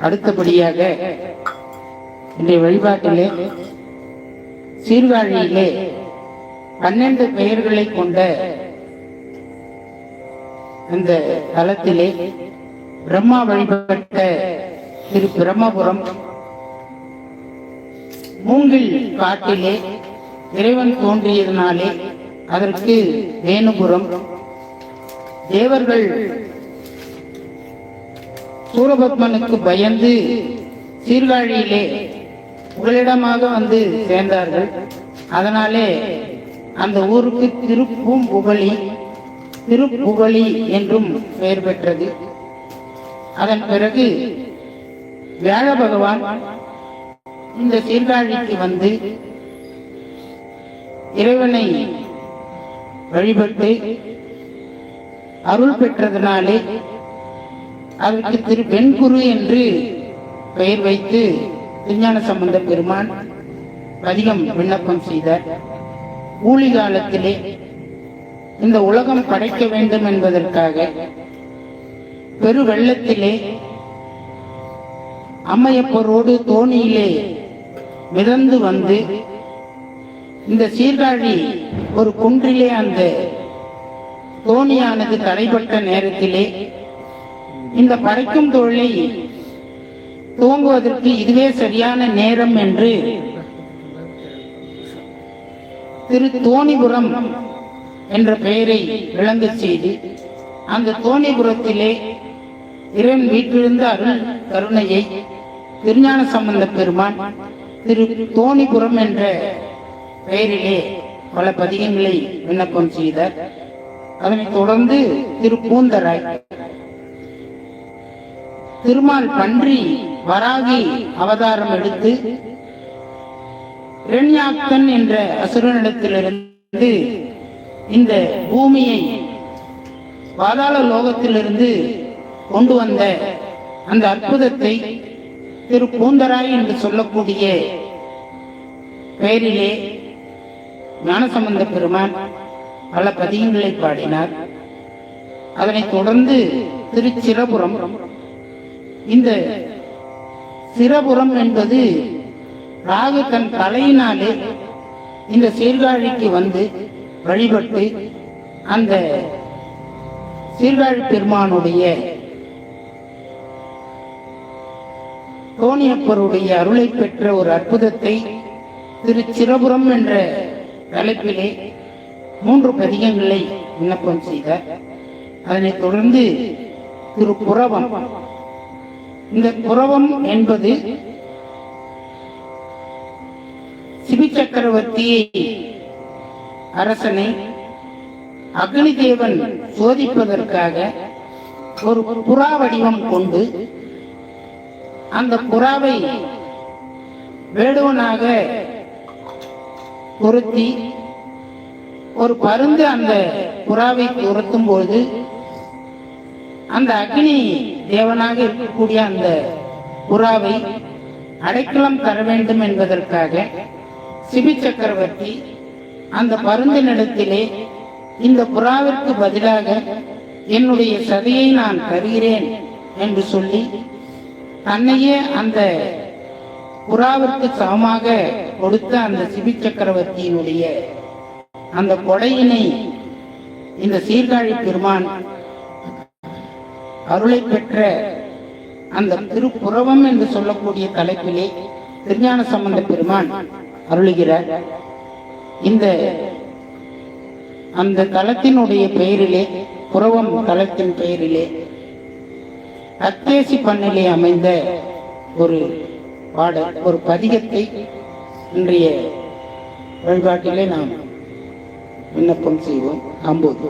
அடுத்தபடியாக இன்றைய வழிபாட்டிலே சீர்காழியிலே பன்னெண்டு பெயர்களை கொண்ட அந்த தலத்திலே பிரம்மா வழிபட்ட திரு பிரம்மபுரம் மூங்கில் காட்டிலே இறைவன் தோன்றியதனாலே அதற்கு வேணுபுரம் தேவர்கள் சூரபத்மனுக்கு பயந்து சீர்காழியிலே புகலிடமாக வந்து சேர்ந்தார்கள். அதனாலே அந்த ஊருக்கு திருப்பும் புகழி திருப்புகழி என்றும் பெயர் பெற்றது. அதன் பிறகு வியாழ பகவான் இந்த சீர்காழிக்கு வந்து இறைவனை வழிபட்டு அருள் பெற்றதனாலே அதற்கு திரு வெண்குரு என்று பெயர் வைத்து திருஞான சம்பந்த பெருமான் அதிகம் விண்ணப்பம் செய்தார். ஊழி காலத்திலே இந்த உலகம் படைக்க வேண்டும் என்பதற்காக பெரு வெள்ளத்திலே அம்மையப்பரோடு தோணியிலே மிதந்து வந்து இந்த சீர்காழி ஒரு குன்றிலே அந்த தோணியானது தடைப்பட்ட நேரத்திலே இந்த படைக்கும் தொழிலை துவங்குவதற்கு இதுவே சரியான நேரம் என்று திரு தோணிபுரம் என்ற பெயரை விளங்கச் செய்து அந்த தோணிபுரத்திலே இறைவன் வீட்டிலிருந்து அருள் கருணையை திருஞான சம்பந்த பெருமான் திரு தோணிபுரம் என்ற பெயரிலே பல பதிகங்களை விண்ணப்பம் செய்தார். அதனைத் தொடர்ந்து திரு பூந்தராய் திருமால் பன்றி வராகி அவதாரம் எடுத்து இரண்யாக்தன் என்ற அசுரனிடத்திலிருந்து இந்த பூமியை பாதாள லோகத்திலிருந்து கொண்டு வந்த அந்த அற்புதத்தை திரு பூந்தராய் என்று சொல்லக்கூடிய பெயரிலே ஞானசம்பந்த பெருமான் பல பதியங்களை பாடினார். அதனைத் தொடர்ந்து திருச்சிரபுரம் இந்த சிரபுரம் என்பது ராகு தன் தலையினாலே இந்த சீர்காழிக்கு வந்து வழிபட்டு அந்த சீர்காழி பெருமானுடைய தோணியப்பருடைய அருளை பெற்ற ஒரு அற்புதத்தை திரு சிரபுரம் என்ற தலைப்பிலே மூன்று பதிகங்களை விண்ணப்பம் செய்தார். அதனைத் தொடர்ந்து திரு புறவம் இந்த புறவம் என்பது சிபி சக்கரவர்த்தி அரசனை அக்னி தேவன் சோதிப்பதற்காக ஒரு புறா வடிவம் கொண்டு அந்த புறாவை வேடுவனாக பொருத்தி ஒரு பருந்து அந்த புறாவை துரத்தும் போது அந்த அக்னி தேவனாக இருக்கக்கூடிய அந்த புறாவை அடைக்கலம் தர வேண்டும் என்பதற்காக சிபி சக்கரவர்த்தி அந்த பருந்தினிடத்திலே இந்த புறாவிற்கு பதிலாக என்னுடைய சதையை நான் தருகிறேன் என்று சொல்லி தன்னையே அந்த புறாவிற்கு சமமாக கொடுத்த அந்த சிபி சக்கரவர்த்தியினுடைய அந்த கொடையினை இந்த சீர்காழி பெருமான் அருளை பெற்ற அந்த திருப்புறவம் என்று சொல்லக்கூடிய தலைப்பிலே திருஞான சம்பந்த பெருமான் அருளுகிறார். இந்த அந்த தலத்தினுடைய பெயரிலே புறவம் தலத்தின் பெயரிலே அத்தேசி பண்ணிலே அமைந்த ஒரு பாடல் ஒரு பதிகத்தை இன்றைய வழிபாட்டிலே நாம் விண்ணப்பம் செய்வோம். அம்போது.